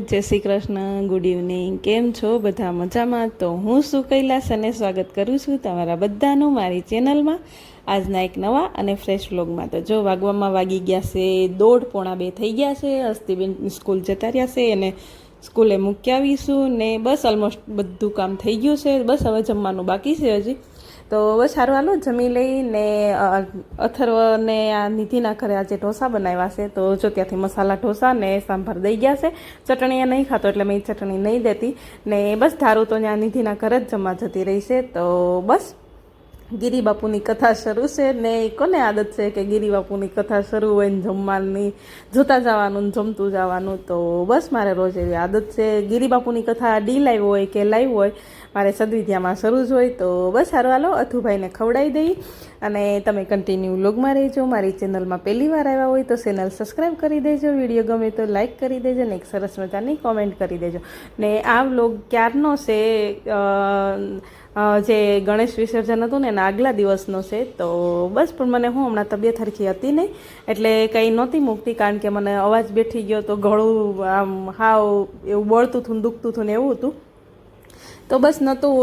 જય Shri Krishna good evening કેમ છો? બધા મજામાં? તો હું શું કૈલાસ અને સ્વાગત કરું છું તમારા બધાનું મારી ચેનલમાં. આજના એક નવા અને ફ્રેશ વ્લોગમાં તો જો વાગવામાં વાગી ગયા છે, દોઢ, પોણા બે થઈ ગયા છે. અસ્તિબેન સ્કૂલ જતા રહ્યા છે અને સ્કૂલે મૂકી આવીશું ને બસ ઓલમોસ્ટ બધું કામ થઈ ગયું છે. બસ હવે જમવાનું બાકી છે હજી. તો સારું, હાલો, જમી લઈને અથર્વને આ નિધિના ઘરે આજે ઢોસા બનાવ્યા છે. તો જો ત્યાંથી મસાલા ઢોસા ને સાંભાર દઈ ગયા છે. ચટણી એ નહીં ખાતો એટલે મેં ચટણી નહીં દેતી. ને બસ ધારું તો ત્યાં નિધિના ઘરે જ જમવા જતી રહી છે. તો બસ. ગિરી બાપુની કથા શરૂ છે. ને એ કોને આદત છે કે ગિરિબાપુની કથા શરૂ હોય ને જમવાની, જોતા જવાનું જમતું જવાનું? તો બસ મારે રોજ એવી આદત છે. ગિરિબાપુની કથા ડી લાઈવ હોય કે લાઈવ હોય, મારે સદવિદ્યામાં શરૂ જ હોય. તો બસ સારું હાલો, અથુભાઈને ખવડાવી દઈ. અને તમે કન્ટિન્યુ લોગમાં રહેજો. મારી ચેનલમાં પહેલી વાર આવ્યા હોય તો ચેનલ સબસ્ક્રાઈબ કરી દેજો. વીડિયો ગમે તો લાઈક કરી દેજો ને એક સરસ મજાની કોમેન્ટ કરી દેજો. ને આ વ્લોગ ક્યારનો છે? જે ગણેશ વિસર્જન હતું ને, એના આગલા દિવસનો છે, તો બસ, પણ મને હું હમણાં તબિયત હરખી હતી નહીં, એટલે કંઈ નહોતી મૂકતી, કારણ કે મને અવાજ બેઠી ગયો, તો ગળું આમ હાવ એવું બળતું હતું દુખતું હતું ને એવું હતું. તો બસ નહોતું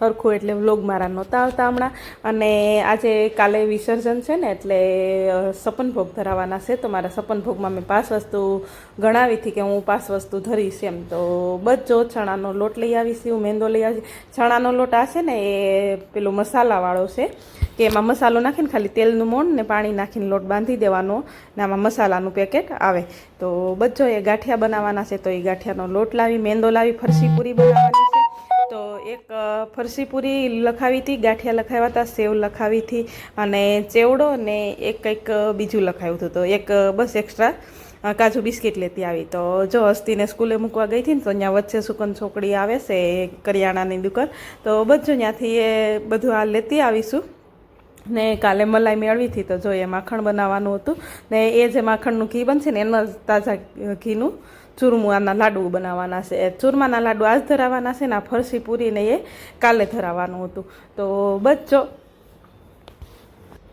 હરખું એટલે વ્લોગ મારા નહોતા આવતા હમણાં. અને આજે કાલે વિસર્જન છે ને, એટલે સપનભોગ સપન ભોગ ધરાવવાના છે. તો મારા સપન ભોગમાં મેં પાંચ વસ્તુ ગણાવી હતી કે હું પાંચ વસ્તુ ધરીશ એમ. તો બસ ચણાનો લોટ લઈ આવીશ હું મેંદો લઈ આવીશ. ચણાનો લોટ આ છે ને, એ પેલો મસાલાવાળો છે, કે એમાં મસાલો નાખીને ખાલી તેલનું મોણ ને પાણી નાખીને લોટ બાંધી દેવાનો ને આમાં મસાલાનું પેકેટ આવે. તો બસ એ ગાંઠિયા બનાવવાના છે, તો એ ગાંઠિયાનો લોટ લાવી, મેંદો લાવી, ફરસી પૂરી બનાવવાની છે. એક ફરસી પૂરી લખાવી હતી, ગાંઠિયા લખાવ્યા હતા, સેવ લખાવી હતી અને ચેવડો ને એક કંઈક બીજું લખાવ્યું હતું. તો એક બસ એક્સ્ટ્રા કાજુ બિસ્કિટ લેતી આવી. તો જો હસ્તીને સ્કૂલે મૂકવા ગઈ હતી ને, તો ત્યાં વચ્ચે સુકન છોકરી આવે છે કરિયાણાની દુકાન. તો બધું ત્યાંથી એ બધું આ લેતી આવીશું. ને કાલે મલાઈ મેળવી હતી, તો જો એ માખણ બનાવવાનું હતું. ને એ જે માખણનું ઘી બનશે ને, એના તાજા ઘીનું ચૂરમું આના લાડુ બનાવવાના છે. ચૂરમાના લાડુ આજ ધરાવવાના છે ને આ ફરસી પૂરીને એ કાલે ધરાવવાનું હતું. તો બચ્ચો,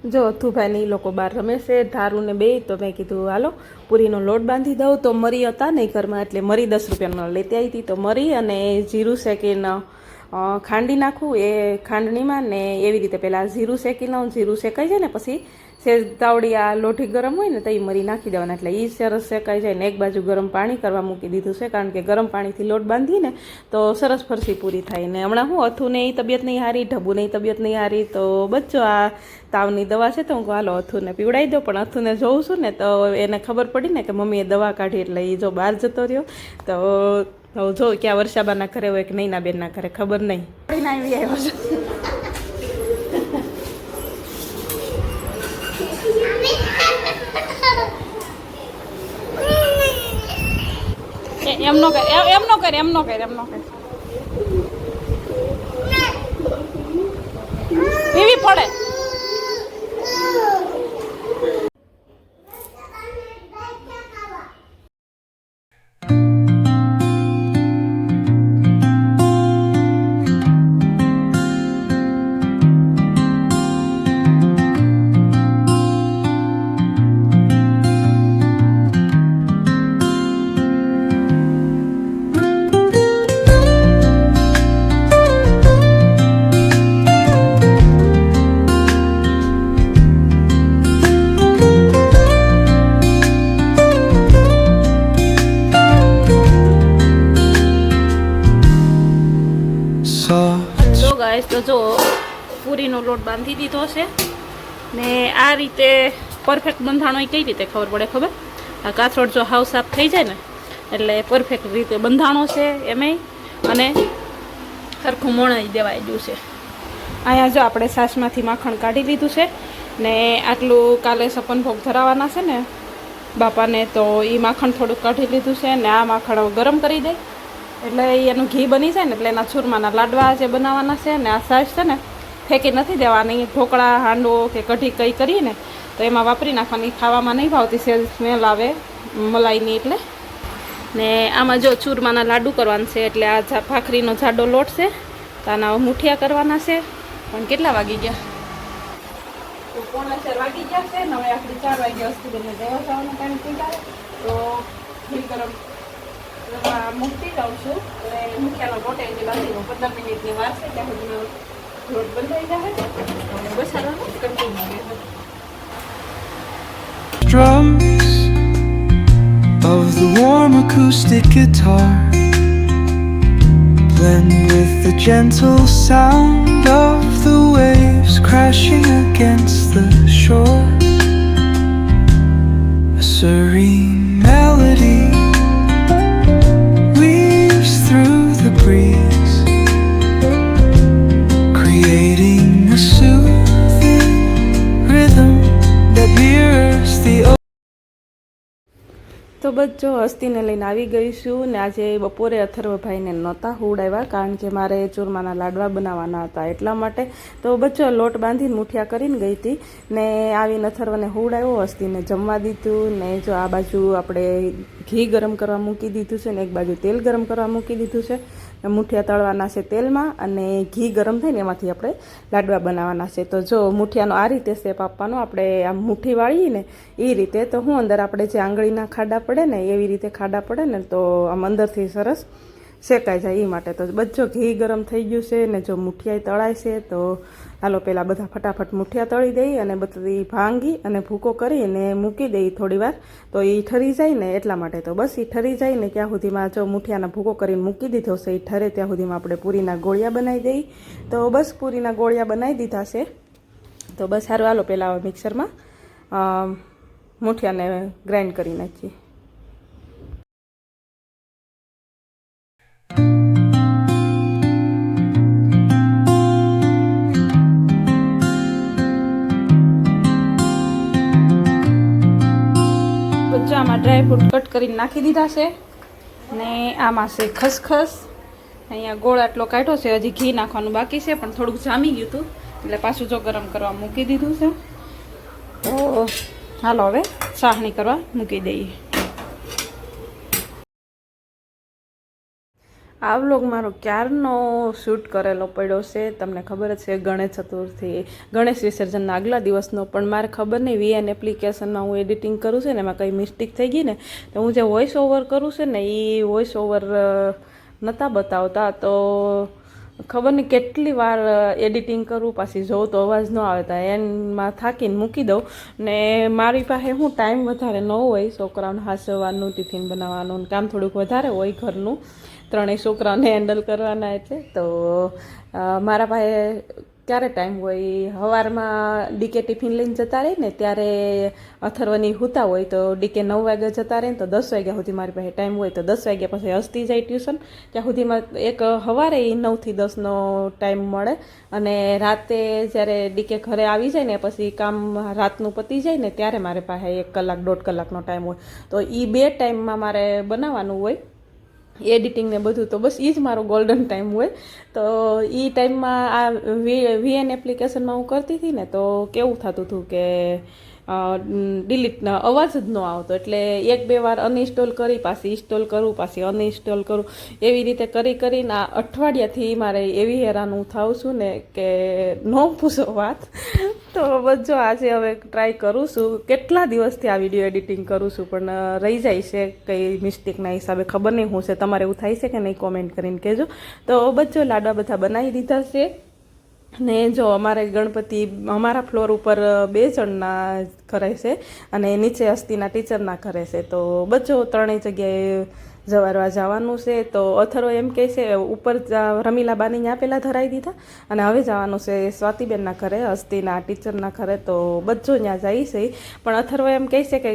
જો અથુભાઈને એ લોકો બહાર રમે છે ધારું ને બે, તો મેં કીધું, હાલો, પૂરીનો લોટ બાંધી દઉં. તો મરી હતા નહીં ઘરમાં, એટલે મરી દસ રૂપિયાનો લેતી આવી હતી. તો મરી અને જીરું શેકીને ખાંડી નાખું, એ ખાંડણીમાં ને એવી રીતે પહેલાં જીરું શેકી લઉં, જીરું શેકાઈ જાય ને પછી સેજ તાવડી આ લોઠી ગરમ હોય ને તો એ મરી નાખી દેવાના. એટલે એ સરસ શેકાઈ જાય ને એક બાજુ ગરમ પાણી કરવા મૂકી દીધું છે, કારણ કે ગરમ પાણીથી લોટ બાંધીને તો સરસ ફરસી પૂરી થાય. ને હમણાં હું અથુને એ તબિયત નહીં હારી ઢબુને એ તબિયત નહીં હારી, તો બચ્ચો આ તાવની દવા છે તો હું હાલો, અથુને પીવડાવી દો, પણ અથુને જોઉં છું ને તો એને ખબર પડી ને કે મમ્મીએ દવા કાઢી, એટલે એ જો બહાર જતો રહ્યો. તો તો જો ક્યાં વર્ષાબાના ઘરે હોય કે નૈના બેનના ઘરે ખબર નહીં. આવી આવ્યો છે. એમ નો કર એમ નો કર એમ નો કર. એમ નો. કર એવી પડે પૂરીનો લોટ બાંધી દીધો છે. ને આ રીતે પરફેક્ટ બંધાણો એ કઈ રીતે ખબર પડે ખબર? આ કાથરોડ જો હાવ સાફ થઈ જાય ને, એટલે પરફેક્ટ રીતે બંધાણો છે એમેય. અને સરખું મોણાઈ દેવાઈ ગયું છે. અહીંયા જો આપણે સાસમાંથી માખણ કાઢી લીધું છે, ને આટલું કાલે સપન ભોગ ધરાવવાના છે ને, બાપાને તો એ માખણ થોડુંક કાઢી લીધું છે, ને આ માખણ ગરમ કરી દે. એટલે એનું ઘી બની જાય ને, એટલે એના ચૂરમાના લાડવા જે બનાવવાના છે ને, આ સાસ છે ને ફેંકી નથી દેવાની. ઢોકળા, હાંડવો કે કઢી કંઈ કરીએ ને તો એમાં વાપરી નાખવાની. ખાવામાં નહીં ભાવતી સેલ સ્મેલ આવે મલાઈની એટલે. ને આમાં જો ચૂરમાના લાડુ કરવાના છે એટલે આ ભાખરીનો જાડો લોટ છે તો આના મુઠિયા કરવાના છે. પણ કેટલા વાગી ગયા? પોણા ચાર વાગી ગયા છે. ને આપણે ચાર વાગ્યા જાય તો ગરમ મૂકી જાઉં છું. અને મુખ્યાનો લોટ પંદર મિનિટની વાર છે. ત્યાં સુધીનો લોટ બંધાઈ જાય અને બસારાનું કન્ટિન્યુ રહે drums of the warm acoustic guitar blend with the gentle sound of the waves crashing against the shore. A serene melody તો બસ જો હસ્તીને લઈને આવી ગઈ છું ને આજે બપોરે અથર્વભાઈને નહોતા હુવડાવ્યા કારણ કે મારે ચૂરમાના લાડવા બનાવવાના હતા. એટલા માટે તો બચ્ચો લોટ બાંધીને મુઠિયા કરીને ગઈ હતી ને આવીને અથર્વને હુવડાવ્યો, હસ્તીને જમવા દીધું ને જો આ બાજુ આપણે ઘી ગરમ કરવા મૂકી દીધું છે ને એક બાજુ તેલ ગરમ કરવા મૂકી દીધું છે. મુઠિયા તળવાના છે તેલમાં અને ઘી ગરમ થાય ને એમાંથી આપણે લાડવા બનાવવાના છે. તો જો મુઠિયાનો આ રીતે શેપ આપવાનો, આપણે આમ મુઠ્ઠી વાળીને એ રીતે, તો હું અંદર આપણે જે આંગળીના ખાડા પડે ને એવી રીતે ખાડા પડે ને તો આમ અંદરથી સરસ શેકાઈ જાય એ માટે. તો બધો ઘી ગરમ થઈ ગયું છે ને જો મુઠિયા તળાય છે, તો હાલો પહેલાં બધા ફટાફટ મુઠિયા તળી દઈ અને બધી ભાંગી અને ભૂકો કરીને મૂકી દઈ થોડી વાર. તો એ ઠરી જાય ને એટલા માટે. તો બસ એ ઠરી જાય ને ત્યાં સુધીમાં જો મુઠિયાના ભૂકો કરીને મૂકી દીધો છે એ ઠરે ત્યાં સુધીમાં આપણે પૂરીના ગોળિયા બનાવી દઈ. તો બસ પૂરીના ગોળિયા બનાવી દીધા છે. તો બસ સારું હાલો પહેલાં મિક્સરમાં મુઠિયાને ગ્રાઇન્ડ કરી નાખીએ. આમાં ડ્રાયફ્રૂટ કટ કરીને નાખી દીધા છે. ને આમાં છે ખસખસ. અહીંયા ગોળ આટલો કાઢ્યો છે, હજી ઘી નાખવાનું બાકી છે, પણ થોડુંક જામી ગયું હતું. એટલે પાછું જો ગરમ કરવા મૂકી દીધું છે. તો, હાલો હવે સાહણી કરવા મૂકી દઈએ. આ વ્લોગ મારો ક્યારનો શૂટ કરેલો પડ્યો છે? તમને ખબર જ છે, ગણેશ ચતુર્થી, ગણેશ વિસર્જનના આગલા દિવસનો, પણ મારે ખબર નહીં, વીએન એપ્લિકેશનમાં હું એડિટિંગ કરું છું ને, એમાં કંઈ મિસ્ટેક થઈ ગઈ ને, તો હું જે વોઇસ ઓવર કરું છું ને એ વોઇસ ઓવર નહોતા બતાવતા, તો ખબર નહીં કેટલી વાર એડિટિંગ કરું, પાછી જોઉં તો અવાજ ન આવે, તો એમાં થાકીને મૂકી દઉં. ને મારી પાસે હું ટાઈમ વધારે ન હોય, છોકરાઓને હાસવાનું, ટિફિન બનાવવાનું કામ થોડુંક વધારે હોય ઘરનું. ત્રણેય છોકરાઓને હેન્ડલ કરવાના એટલે તો મારા પાસે ક્યારે ટાઈમ હોય? સવારમાં ડીકે ટિફિન લઈને જતા રહે ને ત્યારે અથર્વની હુતા હોય તો ડીકે નવ વાગ્યા જતા રહે ને તો દસ વાગ્યા સુધી મારી પાસે ટાઈમ હોય તો દસ વાગ્યા પછી હસ્તી જાય ટ્યુશન ત્યાં સુધીમાં એક સવારે નવથી દસનો ટાઈમ મળે. અને રાતે જ્યારે ડીકે ઘરે આવી જાય ને પછી કામ રાતનું પતી જાય ને ત્યારે મારે પાસે એક કલાક, દોઢ કલાકનો ટાઈમ હોય. તો એ બે ટાઈમમાં મારે બનાવવાનું હોય. એડિટિંગ ને બધું તો બસ એ જ મારો ગોલ્ડન ટાઈમ હોય. તો એ ટાઈમમાં આ વીએન એપ્લિકેશનમાં હું કરતી હતી ને, તો કેવું થતું હતું કે ડિલીટ અવાજ જ ન આવતો. એટલે એક, બે વાર અનઇન્સ્ટોલ કરી, પાછી ઇન્સ્ટોલ કરું, પાછી અનઇન્સ્ટોલ કરું. એવી રીતે કરી, કરીને આ અઠવાડિયાથી મારે એવી હેરાન હું થાઉં છું ને કે, ન પૂછો વાત. તો જો આજે હવે ટ્રાય કરું છું. કેટલા દિવસથી આ વીડિયો એડિટિંગ કરું છું, પણ રહી જાય છે. કંઈ મિસ્ટેકના હિસાબે ખબર નહીં હું છે. તમારે એવું થાય છે કે નહીં કોમેન્ટ કરીને કહેજો. તો બચ્ચો લાડવા બધા બનાવી દીધા છે. ને જો અમારે ગણપતિ અમારા ફ્લોર ઉપર બે જણના કરે છે અને નીચે અસ્થિના ટીચરના કરે છે. તો બચ્ચો ત્રણેય જગ્યાએ જવારવા જવાનું છે તો અથરો એમ કહે છે, ઉપર રમીલાબાને ત્યાં પહેલાં ધરાવી દીધા અને હવે જવાનું છે સ્વાતિબેનના ઘરે, હસ્તીના, ટીચરના ઘરે તો બધો ત્યાં જાય છે. પણ અથર્વ એમ કહે છે કે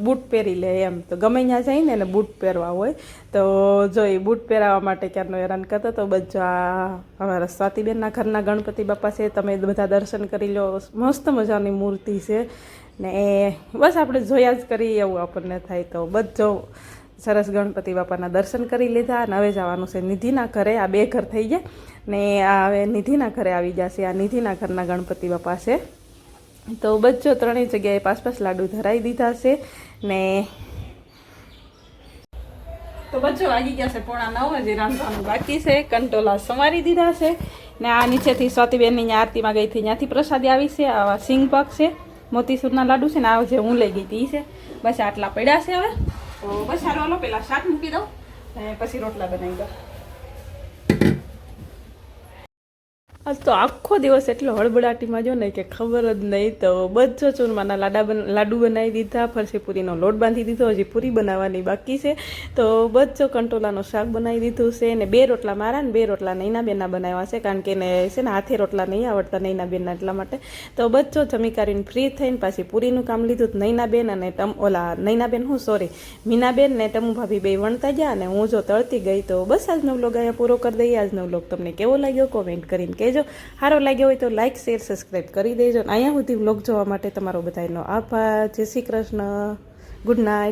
બૂટ પહેરી લે એમ. તો ગમે ત્યાં જાય ને એને બૂટ પહેરવા હોય. તો જો એ બૂટ પહેરાવવા માટે ક્યારનો હેરાન કરતો તો બધો આ અમારા સ્વાતિબેનના ઘરના ગણપતિ બાપા છે, તમે બધા દર્શન કરી લો. મસ્ત મજાની મૂર્તિ છે. ને બસ આપણે જોયા જ કરીએ એવું આપણને થાય તો બધો સરસ ગણપતિ બાપાના દર્શન કરી લીધા અને હવે જવાનું છે નિધિના ઘરે. આ બે ઘર થઈ ગયા ને આ હવે નિધિના ઘરે આવી જશે આ નિધિના ઘરના ગણપતિ બાપા છે. તો બચ્ચો ત્રણેય જગ્યાએ પાસ પાસ લાડુ ધરાવી દીધા છે ને તો બચ્ચો વાગી ગયા છે પોણા નવ, હજી રાંધવાનું બાકી છે. કંટોલા સમારી દીધા છે ને આ નીચેથી સ્વાતિબેનની આરતીમાં ગઈ હતી. ત્યાંથી પ્રસાદી આવી છે. આવા સિંગ પગ છે. મોતીસૂરના લાડુ છે ને આ જે હું લઈ ગઈ હતી છે. બસ આટલા પડ્યા છે હવે. તો બસ હાલો પેલા શાક મૂકી દઉં અને પછી રોટલા બનાવી દો આજ તો આખો દિવસ એટલો હળબડાટીમાં જો ને કે ખબર જ નહીં તો બધો ચૂરમાના લાડા બન, લાડુ બનાવી દીધા ફરસી પૂરીનો લોટ બાંધી દીધો, હજી પૂરી બનાવવાની બાકી છે. તો બધો કંટોલાનું શાક બનાવી દીધું છે ને બે રોટલા મારા ને બે રોટલા નૈના બેનના બનાવ્યા છે કારણ કે એને છે ને હાથે રોટલા નહીં આવડતા નૈના બેનના એટલા માટે. તો બધો જમી કરીને ફ્રી થઈને પાછી પૂરીનું કામ લીધું નૈના બેન અને તમ, ઓલા નૈના બેન હું સોરી મીનાબેન ને ટમુ ભાભી બે વણતા ગયા અને હું જો તળતી ગઈ તો બસ આજનો વ્લોગ અહીંયા પૂરો કરી દઈએ. આજનો વ્લોગ તમને કેવો લાગ્યો? કોમેન્ટ કરીને કહેજો. સારો લાગ્યો હોય તો લાઇક શેર સબસ્ક્રાઈબ કરી દેજો. અહીંયા સુધી વ્લોગ જોવા માટે તમારો બધાનો આભાર. જય શ્રી કૃષ્ણ. Good night